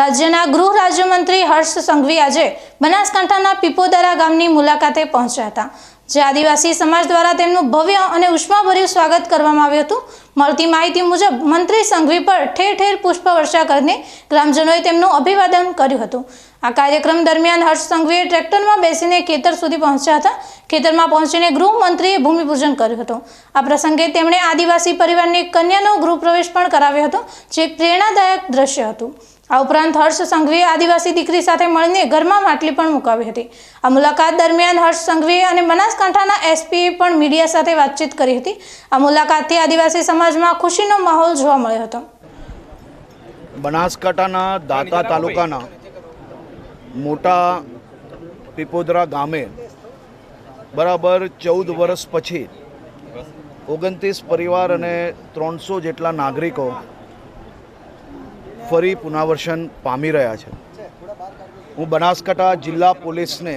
રાજ્યના ગૃહ રાજ્યમંત્રી હર્ષ સંઘવી આજે બનાસકાંઠાના પીપોદરા ગામની મુલાકાતે પહોંચ્યા હતા, જે આદિવાસી સમાજ દ્વારા તેમનું ભવ્ય અને ઉષ્માભર્યું સ્વાગત કરવામાં આવ્યું હતું. મળતી માહિતી મુજબ, મંત્રી સંઘવી પર ઠેર ઠેર પુષ્પવર્ષા કરીને ગ્રામજનોએ તેમનું અભિવાદન કર્યું હતું. આ કાર્યક્રમ દરમિયાન હર્ષ સંઘવીએ ટ્રેક્ટરમાં બેસીને ખેતર સુધી પહોંચ્યા હતા. ખેતરમાં પહોંચીને ગૃહમંત્રીએ ભૂમિપૂજન કર્યું હતું. આ પ્રસંગે તેમણે આદિવાસી પરિવારની કન્યાનો ગૃહપ્રવેશ પણ કરાવ્યો હતો, જે પ્રેરણાદાયક દ્રશ્ય હતું. આ ઉપરાંત હર્ષ સંઘવીએ આદિવાસી દીકરી સાથે મળીને ઘરમાં માટલી પણ મુકાવી હતી. આ મુલાકાત દરમિયાન હર્ષ સંઘવીએ અને બનાસકાંઠાના એસપીએ પણ મીડિયા સાથે વાતચીત કરી હતી. આ મુલાકાતથી આદિવાસી સમાજમાં ખુશીનો માહોલ જોવા મળ્યો હતો. બનાસકાંઠાના દાતા તાલુકાના મોટા પીપોદરા ગામે બરાબર ચૌદ વર્ષ પછી ઓગણત્રીસ પરિવાર અને ત્રણસો જેટલા નાગરિકો ફરી પુનર્વસન પામી રહ્યા છે. હું બનાસકાંઠા જિલ્લા પોલીસને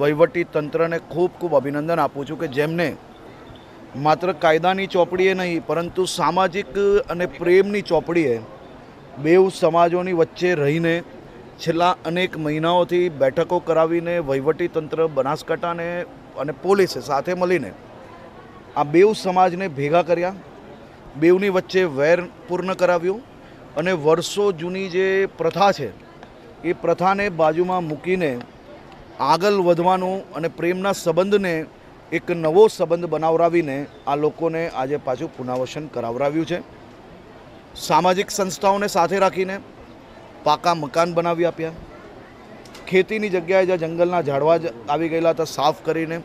વહીવટી તંત્રને ખૂબ ખૂબ અભિનંદન આપું છું કે જેમને માત્ર કાયદાની ચોપડીએ નહીં, પરંતુ સામાજિક અને પ્રેમની ચોપડીએ બેઉ સમાજોની વચ્ચે રહીને છેલ્લા અનેક મહિનાઓથી બેઠકો કરાવીને વહીવટી તંત્ર બનાસકાંઠાને અને પોલીસે સાથે મળીને આ બેઉ સમાજને ભેગા કર્યા, બેઉની વચ્ચે વેર પૂર્ણ કરાવ્યું. અને વર્ષો જૂની જે પ્રથા છે, એ પ્રથાને બાજુમાં મૂકીને આગળ વધવાનું અને પ્રેમના સંબંધને એક નવો સંબંધ બનાવરાવીને આ લોકોને આજે પાછું પુનર્વસન કરાવરાવ્યું છે. સામાજિક સંસ્થાઓને સાથે રાખીને પાકા મકાન બનાવી આપ્યા. ખેતીની જગ્યાએ જ્યાં જંગલના ઝાડવા આવી ગયેલા હતા, સાફ કરીને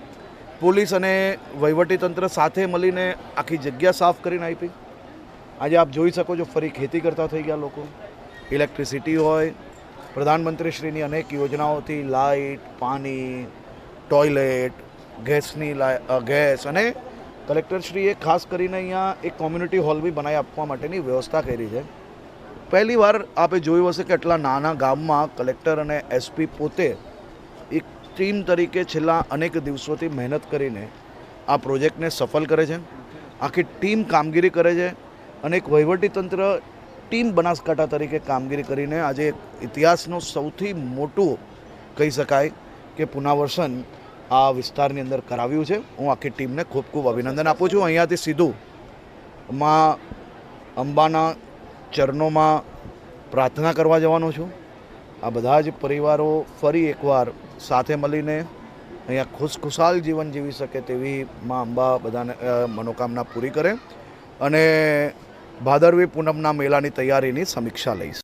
પોલીસ અને વહીવટીતંત્ર સાથે મળીને આખી જગ્યા સાફ કરીને આપી. આજે આપ જોઈ શકો છો ફરી ખેતી કરતા થઈ ગયા લોકો. ઇલેક્ટ્રિસિટી હોય, પ્રધાનમંત્રીશ્રીની અનેક યોજનાઓથી લાઇટ, પાણી, ટોયલેટ, ગેસની ગેસ અને કલેક્ટરશ્રીએ ખાસ કરીને અહીંયા એક કોમ્યુનિટી હોલ બી બનાવી આપવા માટેની વ્યવસ્થા કરી છે. પહેલી વાર આપે જોયું હશે કે આટલા નાના ગામમાં કલેક્ટર અને એસપી પોતે એક ટીમ તરીકે છેલ્લા અનેક દિવસોથી મહેનત કરીને આ પ્રોજેક્ટને સફળ કરે છે. આખી ટીમ કામગીરી કરે છે. અને એક વહીવટીતંત્ર ટીમ બનાસકાંઠા તરીકે કામગીરી કરીને આજે ઇતિહાસનું સૌથી મોટું કહી શકાય કે પુનર્વસન આ વિસ્તારની અંદર કરાવ્યું છે. હું આખી ટીમને ખૂબ ખૂબ અભિનંદન આપું છું. અહીંયાથી સીધું માં અંબાના ચરણોમાં પ્રાર્થના કરવા જવાનો છું. આ બધા જ પરિવારો ફરી એકવાર સાથે મળીને અહીંયા ખુશખુશાલ જીવન જીવી શકે તેવી માં અંબા બધાને મનોકામના પૂરી કરે. અને ભાદરવી પૂનમના મેળાની તૈયારીની સમીક્ષા લઈશ.